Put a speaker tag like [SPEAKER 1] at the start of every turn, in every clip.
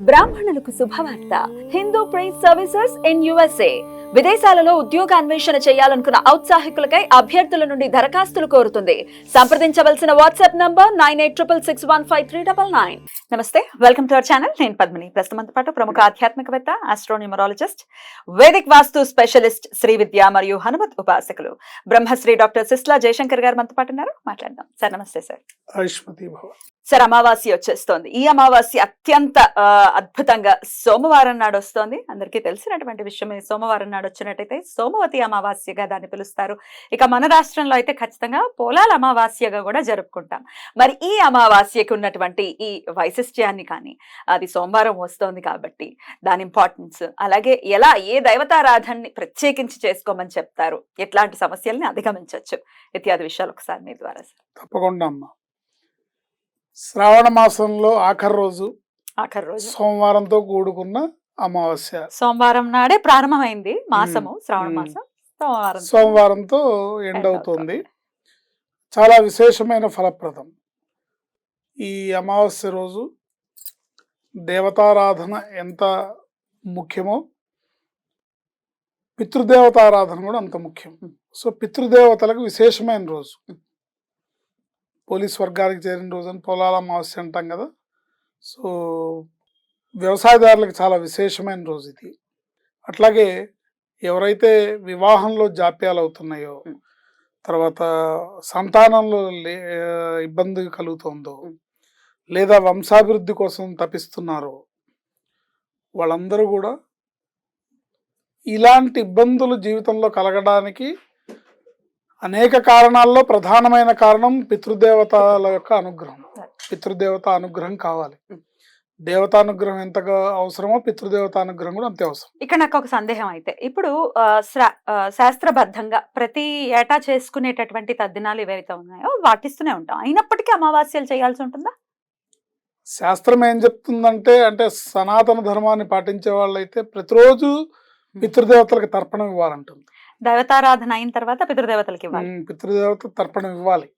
[SPEAKER 1] బ్రాహ్మణులకు శుభవార్త. Hindu priest services in USA. విదేశాలలో ఉద్యోగ అన్వేషణ చేయాలనుకున్న ఔత్సాహికులకై అభ్యర్థుల నుండి దరఖాస్తులు కోరుతుంది. సంప్రదించవలసిన WhatsApp number nine eight triple six one five three double nine. నమస్తే వెల్కమ్ టు అవర్ ఛానల్. నేను పద్మిని. ప్రస్తుతం పాటు ప్రముఖ ఆధ్యాత్మికవేత్త astronumerologist vedic vastu specialist Shri Vidya మరియు హనుమత్ ఉపాసకులు బ్రహ్మశ్రీ డాక్టర్ సిస్లా జయశంకర్ గారు మనతో పాటు ఉన్నారు. మాట్లాడదాం. సార్ నమస్తే సార్. సార్ అమావాస్య వచ్చేస్తోంది. ఈ అమావాస్య అత్యంత అద్భుతంగా సోమవారం నాడు వస్తోంది. అందరికీ తెలిసినటువంటి విషయం సోమవారం నాడు వచ్చినట్టయితే సోమవతి అమావాస్యగా దాన్ని పిలుస్తారు. ఇక మన రాష్ట్రంలో అయితే ఖచ్చితంగా పోలాల అమావాస్యగా కూడా జరుపుకుంటాం. మరి ఈ అమావాస్యకి ఉన్నటువంటి ఈ వైశిష్ట్యాన్ని కానీ అది సోమవారం వస్తోంది కాబట్టి దాని ఇంపార్టెన్స్ అలాగే ఎలా ఏ దైవతారాధనని ప్రత్యేకించి చేసుకోమని చెప్తారు ఎట్లాంటి సమస్యల్ని అధిగమించవచ్చు ఇత్యాది విషయాలు ఒకసారి మీ ద్వారా సార్.
[SPEAKER 2] తప్పకుండా అమ్మా. శ్రావణ మాసంలో ఆఖరి రోజు
[SPEAKER 1] ఆఖరి రోజు.
[SPEAKER 2] సోమవారంతో కూడుకున్న అమావాస్య.
[SPEAKER 1] సోమవారం నాడే ప్రారంభమైంది మాసము శ్రావణ. మాసం. సోమవారం
[SPEAKER 2] సోమవారంతో ఎండ్ అవుతుంది. చాలా విశేషమైన ఫలప్రదం. ఈ అమావాస్య రోజు దేవతారాధన ఎంత ముఖ్యమో పితృదేవతారాధన కూడా అంత ముఖ్యం. సో పితృదేవతలకు విశేషమైన రోజు. పోలీస్ వర్గానికి చేరిన రోజు అని పొలాల అమావాస్య అంటాం కదా సో వ్యవసాయదారులకు చాలా విశేషమైన రోజు ఇది అట్లాగే ఎవరైతే వివాహంలో జాప్యాలు అవుతున్నాయో. తర్వాత సంతానంలో లే- ఇబ్బంది కలుగుతుందో. లేదా వంశాభివృద్ధి కోసం తపిస్తున్నారో వాళ్ళందరూ కూడా ఇలాంటి ఇబ్బందులు జీవితంలో కలగడానికి అనేక కారణాల్లో ప్రధానమైన కారణం పితృదేవతల యొక్క అనుగ్రహం. పితృదేవత అనుగ్రహం కావాలి.
[SPEAKER 1] మ్.
[SPEAKER 2] దేవతానుగ్రహం ఎంతగా అవసరమో పితృదేవత అనుగ్రహం కూడా అంతే అవసరం.
[SPEAKER 1] ఇక్కడ నాకు ఒక సందేహం అయితే ఇప్పుడు శాస్త్రబద్ధంగా ప్రతి ఏటా చేసుకునేటటువంటి తద్దినాలు ఏవైతే ఉన్నాయో వాటిస్తూనే ఉంటాం. అయినప్పటికీ అమావాస్యలు చేయాల్సి ఉంటుందా?
[SPEAKER 2] శాస్త్రం ఏం చెప్తుందంటే అంటే సనాతన ధర్మాన్ని పాటించే వాళ్ళైతే ప్రతిరోజు పితృదేవతలకు తర్పణం ఇవ్వాలంటుంది.
[SPEAKER 1] దైవతారాధన అయిన తర్వాత పితృదేవతలకి ఇవ్వాలి.
[SPEAKER 2] తర్పణం ఇవ్వాలి.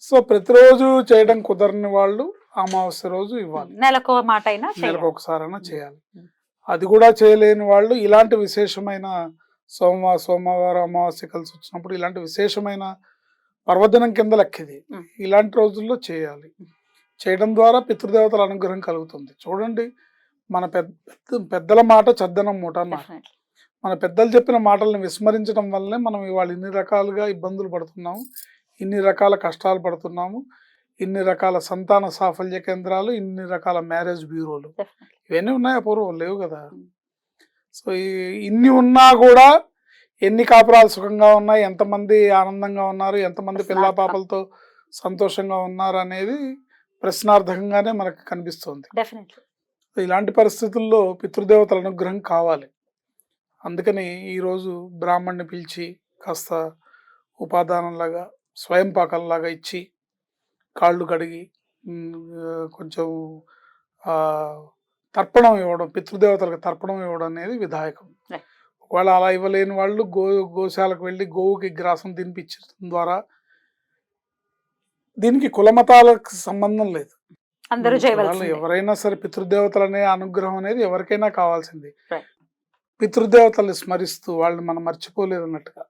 [SPEAKER 2] సో ప్రతిరోజు చేయడం కుదరని వాళ్ళు అమావాస్య రోజు ఇవ్వాలి.
[SPEAKER 1] నెలకో మాట అయినా
[SPEAKER 2] నెలకు
[SPEAKER 1] చేయాలి
[SPEAKER 2] ఒకసారైనా చేయాలి. అది కూడా చేయలేని వాళ్ళు ఇలాంటి విశేషమైన సోమ సోమవారం అమావాస్య కలిసి వచ్చినప్పుడు ఇలాంటి విశేషమైన పర్వదినం కింద లెక్కిది. ఇలాంటి రోజుల్లో చేయాలి. చేయడం ద్వారా పితృదేవతల అనుగ్రహం కలుగుతుంది. చూడండి మన పెద్ద పెద్ద- పెద్దల మాట చద్దనం మూట అన్నారు. మన పెద్దలు చెప్పిన మాటల్ని విస్మరించడం వల్లనే మనం ఇవాళ ఇన్ని రకాలుగా ఇబ్బందులు పడుతున్నాము ఇన్ని రకాల కష్టాలు పడుతున్నాము ఇన్ని రకాల సంతాన సాఫల్య కేంద్రాలు ఇన్ని రకాల మ్యారేజ్ బ్యూరోలు. ఇవన్నీ ఉన్నాయి అపూర్వం లేవు కదా
[SPEAKER 1] ఉమ్.
[SPEAKER 2] సో ఈ- ఇన్ని ఉన్నా కూడా ఎన్ని కాపురాలు సుఖంగా ఉన్నాయి ఎంతమంది ఆనందంగా ఉన్నారు ఎంతమంది పిల్ల. పాపలతో సంతోషంగా ఉన్నారు అనేది ప్రశ్నార్థకంగానే మనకు కనిపిస్తుంది ఇలాంటి పరిస్థితుల్లో పితృదేవతల అనుగ్రహం కావాలి అందుకని ఈరోజు బ్రాహ్మణ్ణి పిలిచి కాస్త ఉపాదానంలాగా స్వయం పాకంలాగా ఇచ్చి కాళ్ళు కడిగి కొంచెం ఆ, తర్పణం ఇవ్వడం పితృదేవతలకు తర్పణం ఇవ్వడం అనేది విధాయకం. ఒకవేళ అలా ఇవ్వలేని వాళ్ళు గో గోశాలకు వెళ్ళి గోవుకి గ్రాసం తినిపించడం ద్వారా దీనికి కులమతాలకు సంబంధం లేదు
[SPEAKER 1] అందరూ
[SPEAKER 2] ఎవరైనా సరే పితృదేవతలు అనే అనుగ్రహం అనేది ఎవరికైనా కావాల్సింది. పితృదేవతల్ని స్మరిస్తూ వాళ్ళని మనం మర్చిపోలేదు అన్నట్టుగా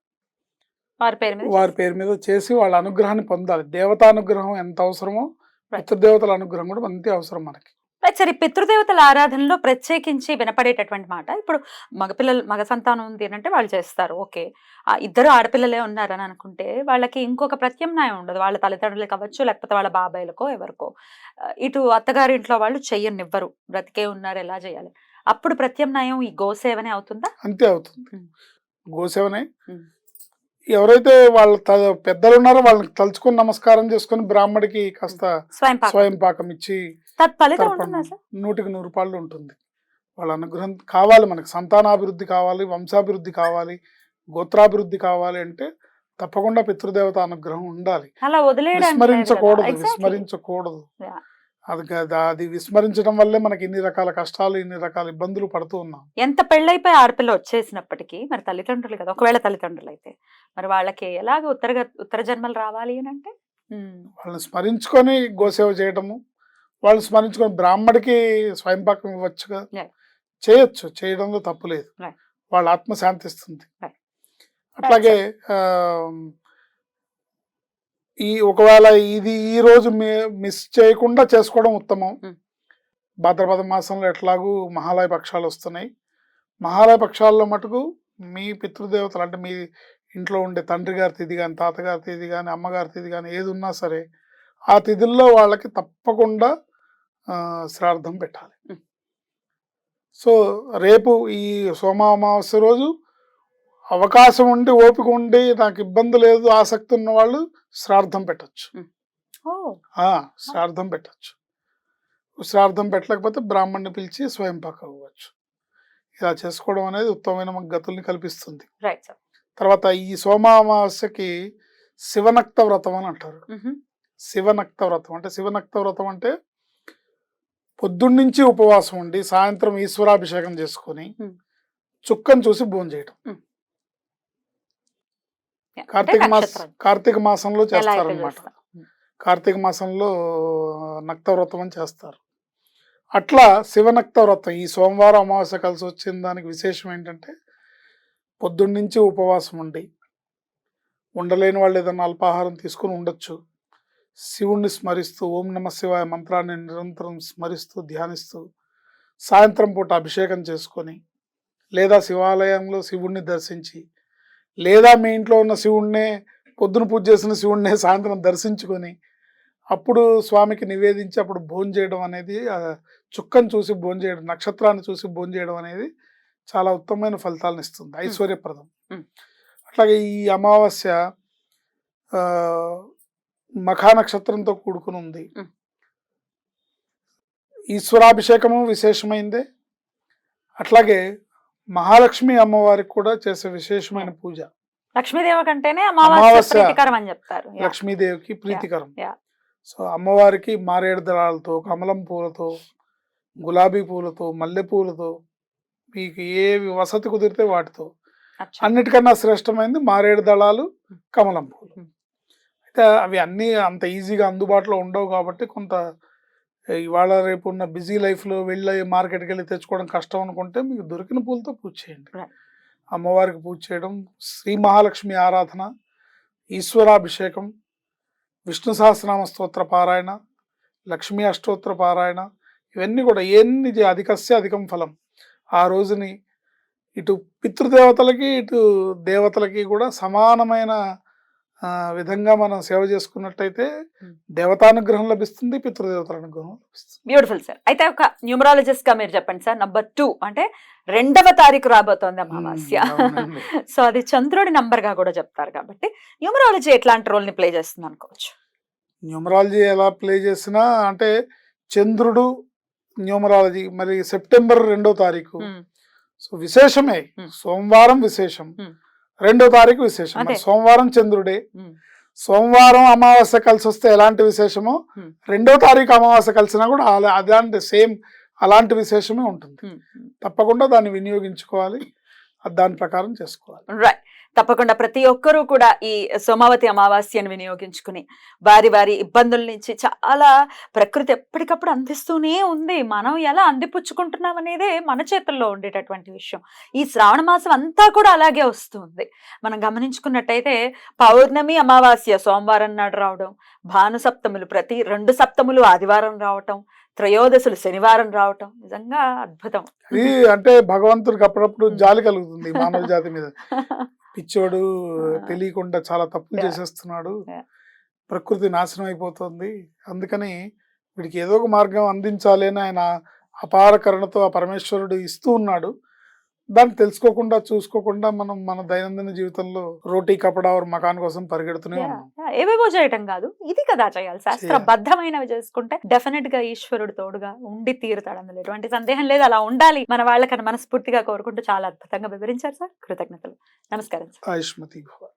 [SPEAKER 1] వారి పేరు మీద
[SPEAKER 2] వారి పేరు మీద చేసి వాళ్ళ అనుగ్రహాన్ని పొందాలి. దేవతానుగ్రహం ఎంత అవసరమో. పితృదేవతల అనుగ్రహం కూడా అంతే అవసరం మనకి.
[SPEAKER 1] సరే పితృదేవతల ఆరాధనలో ప్రత్యేకించి వినపడేటటువంటి మాట. ఇప్పుడు మగపిల్లలు మగ సంతానం ఉంది అంటే వాళ్ళు చేస్తారు ఓకే. ఇద్దరు ఆడపిల్లలే ఉన్నారని అనుకుంటే వాళ్ళకి ఇంకొక ప్రత్యామ్నాయం ఉండదు. వాళ్ళ తల్లిదండ్రులు కావచ్చు లేకపోతే వాళ్ళ బాబాయిలకో ఎవరికో. ఇటు అత్తగారింట్లో వాళ్ళు చెయ్యనివ్వరు. బ్రతికే ఉన్నారు ఎలా చేయాలి? అప్పుడు ప్రత్యామ్నాయం ఈ గోసేవనే అవుతుందా
[SPEAKER 2] అంతే అవుతుంది. గోసేవనే. ఎవరైతే వాళ్ళ పెద్దలు ఉన్నారో వాళ్ళని తలుచుకొని నమస్కారం చేసుకొని బ్రాహ్మడికి కాస్త
[SPEAKER 1] స్వయం పాకం
[SPEAKER 2] ఇచ్చి నూటికి నూరు రూపాయలు ఉంటుంది వాళ్ళ అనుగ్రహం కావాలి మనకి సంతానాభివృద్ధి కావాలి వంశాభివృద్ధి కావాలి గోత్రాభివృద్ధి కావాలి అంటే తప్పకుండా పితృదేవత అనుగ్రహం ఉండాలి. విస్మరించకూడదు. విస్మరించకూడదు. అది కాదు, అది విస్మరించడం వల్లే మనకి ఇన్ని రకాల కష్టాలు ఇన్ని రకాల ఇబ్బందులు పడుతూ ఉన్నాం.
[SPEAKER 1] ఎంత పెళ్ళైపోయి ఆడపిల్ల వచ్చేసినప్పటికీ మరి తల్లిదండ్రులు కదా ఒకవేళ తల్లిదండ్రులు అయితే మరి వాళ్ళకి ఎలాగ ఉత్తర ఉత్తర జన్మలు రావాలి అని అంటే?
[SPEAKER 2] వాళ్ళని స్మరించుకొని గోసేవ చేయటము వాళ్ళు స్మరించుకొని బ్రాహ్మడికి స్వయంపాకం ఇవ్వచ్చుగా
[SPEAKER 1] Yeah.
[SPEAKER 2] చేయొచ్చు చేయడంలో తప్పు లేదు. వాళ్ళ ఆత్మ శాంతిస్తుంది. అట్లాగే ఆ, ఈ ఒకవేళ ఇది ఈ రోజు మిస్ చేయకుండా చేసుకోవడం ఉత్తమం. భాద్రపద మాసంలో ఎట్లాగూ మహాలయ పక్షాలు వస్తున్నాయి మహాలయ పక్షాల్లో మటుకు మీ పితృదేవతలు అంటే మీ ఇంట్లో ఉండే తండ్రి గారి తిథి కానీ తాతగారి తిథి కానీ అమ్మగారి తిథి కానీ ఏది ఉన్నా సరే ఆ తిథుల్లో వాళ్ళకి తప్పకుండా శ్రాద్ధం పెట్టాలి. సో రేపు ఈ సోమ అమావాస్య రోజు అవకాశం ఉండి ఓపిక ఉండి నాకు ఇబ్బంది లేదు ఆసక్తి ఉన్న వాళ్ళు శ్రాద్ధం పెట్టచ్చు. శ్రాద్ధం పెట్టచ్చు. శ్రాద్ధం పెట్టలేకపోతే బ్రాహ్మణ్ణి పిలిచి స్వయం పాక అవ్వచ్చు. ఇలా చేసుకోవడం అనేది ఉత్తమమైన గతుల్ని కల్పిస్తుంది. తర్వాత ఈ సోమామావాస్యకి శివనక్త వ్రతం అని అంటారు. శివనక్త వ్రతం. అంటే శివనక్త వ్రతం అంటే పొద్దున్నుంచి ఉపవాసం ఉండి సాయంత్రం ఈశ్వరాభిషేకం చేసుకొని. చుక్కను చూసి భోజనం చేయడం కార్తీక మాస కార్తీక మాసంలో చేస్తారనమాట కార్తీక మాసంలో నక్త వ్రతం అని చేస్తారు. అట్లా శివనక్త వ్రతం ఈ సోమవారం అమావాస్య కలిసి వచ్చిన దానికి విశేషం ఏంటంటే పొద్దున్నుంచి ఉపవాసం ఉండి ఉండలేని వాళ్ళు ఏదైనా అల్పాహారం తీసుకుని ఉండొచ్చు. శివుణ్ణి స్మరిస్తూ ఓం నమ శివాయ మంత్రాన్ని నిరంతరం స్మరిస్తూ ధ్యానిస్తూ సాయంత్రం పూట అభిషేకం చేసుకొని లేదా శివాలయంలో శివుణ్ణి దర్శించి లేదా మీ ఇంట్లో ఉన్న శివుణ్ణే పొద్దున పూజ చేసిన శివుణ్ణే సాయంత్రం దర్శించుకొని అప్పుడు స్వామికి నివేదించి అప్పుడు భోజనం చేయడం అనేది చుక్కను చూసి భోజనం చేయడం నక్షత్రాన్ని చూసి భోజనం చేయడం అనేది చాలా ఉత్తమమైన ఫలితాలను ఇస్తుంది. ఐశ్వర్యప్రదం. అట్లాగే ఈ అమావాస్య మఖా నక్షత్రంతో కూడుకుని ఉంది. ఈశ్వరాభిషేకము విశేషమైందే. అట్లాగే మహాలక్ష్మి అమ్మవారికి కూడా చేసే విశేషమైన పూజ
[SPEAKER 1] లక్ష్మీదేవి కంటేనే అమావాస్య అని చెప్తారు.
[SPEAKER 2] లక్ష్మీదేవికి ప్రీతికరం. సో అమ్మవారికి మారేడు దళాలతో కమలం పూలతో గులాబీ పూలతో మల్లె పూలతో మీకు ఏ వసతి కుదిరితే వాటితో. అన్నిటికన్నా శ్రేష్టమైనది మారేడు దళాలు కమలం పూలు. అయితే అవి అన్నీ అంత ఈజీగా అందుబాటులో ఉండవు కాబట్టి కొంత ఇవాళ రేపు ఉన్న బిజీ లైఫ్లో వెళ్ళి మార్కెట్కి వెళ్ళి తెచ్చుకోవడం కష్టం అనుకుంటే మీకు దొరికిన పూలతో పూజ చేయండి. అమ్మవారికి పూజ చేయడం శ్రీ మహాలక్ష్మి ఆరాధన ఈశ్వరాభిషేకం విష్ణు సహస్రనామ స్తోత్ర పారాయణ లక్ష్మీ అష్టోత్తర పారాయణ ఇవన్నీ కూడా ఎన్ని అధికస్య అధికం ఫలం ఆ రోజుని ఇటు పితృదేవతలకి ఇటు దేవతలకి కూడా సమానమైన విధంగా మనం సేవ చేసుకున్నట్టయితే. దేవతానుగ్రహం లభిస్తుంది పితృదేవతల అనుగ్రహం లభిస్తుంది
[SPEAKER 1] బ్యూటిఫుల్ సార్ అయితే ఒక న్యూమరాలజిస్ట్గా మీరు చెప్పండి సార్ నంబర్ టూ అంటే రెండవ తారీఖు రాబోతోంది అమావాస్య. సో అది చంద్రుడి నంబర్గా కూడా చెప్తారు కాబట్టి న్యూమరాలజీ ఎట్లాంటి రోల్ని ప్లే చేస్తుంది అనుకోవచ్చు
[SPEAKER 2] న్యూమరాలజీ ఎలా ప్లే చేసినా అంటే చంద్రుడు న్యూమరాలజీ మరి సెప్టెంబర్ రెండో తారీఖు. సో విశేషమే. సోమవారం విశేషం. రెండో తారీఖు విశేషం. సోమవారం చంద్రుడే. సోమవారం అమావాస్య కలిసి వస్తే ఎలాంటి విశేషమో. రెండో తారీఖు అమావాస్య కలిసినా కూడా అలా అలాంటి సేమ్ అలాంటి విశేషమే ఉంటుంది. తప్పకుండా దాన్ని వినియోగించుకోవాలి దాని ప్రకారం చేసుకోవాలి
[SPEAKER 1] రైట్ తప్పకుండా ప్రతి ఒక్కరూ కూడా ఈ సోమావతి అమావాస్యను వినియోగించుకుని వారి వారి ఇబ్బందుల నుంచి చాలా ప్రకృతి ఎప్పటికప్పుడు అందిస్తూనే ఉంది. మనం ఎలా అందిపుచ్చుకుంటున్నాం అనేదే మన చేతుల్లో ఉండేటటువంటి విషయం. ఈ శ్రావణ మాసం అంతా కూడా అలాగే వస్తుంది. మనం గమనించుకున్నట్టయితే పౌర్ణమి అమావాస్య సోమవారం నాడు రావడం భాను సప్తములు ప్రతి రెండు సప్తములు ఆదివారం రావటం త్రయోదశులు శనివారం రావటం నిజంగా అద్భుతం.
[SPEAKER 2] అంటే భగవంతుడికి అప్పుడప్పుడు. జాలి కలుగుతుంది మానవ జాతి మీద. పిచ్చోడు. తెలియకుండా చాలా తప్పులు. చేసేస్తున్నాడు. ప్రకృతి నాశనం అయిపోతుంది అందుకని వీడికి ఏదో ఒక మార్గం అందించాలి అని ఆయన అపార కరుణతో ఆ పరమేశ్వరుడు ఇస్తూ ఉన్నాడు దాన్ని తెలుసుకోకుండా చూసుకోకుండా మనం మన దైనందిన జీవితంలో రోటీ కపడా మకాన్ కోసం పరిగెడుతూనే.
[SPEAKER 1] ఏవేవో చేయటం కాదు. ఇది కదా చేయాలి. శాస్త్రబద్ధమైనవి చేసుకుంటే డెఫినెట్గా ఈశ్వరుడు తోడుగా ఉండి తీరుతాడు అందులో. ఎటువంటి సందేహం లేదు. అలా ఉండాలి. మన వాళ్ళకన్నా మనస్ఫూర్తిగా కోరుకుంటూ చాలా అద్భుతంగా వివరించారు సార్. కృతజ్ఞతలు. నమస్కారం సార్.
[SPEAKER 2] ఆయుష్మతి.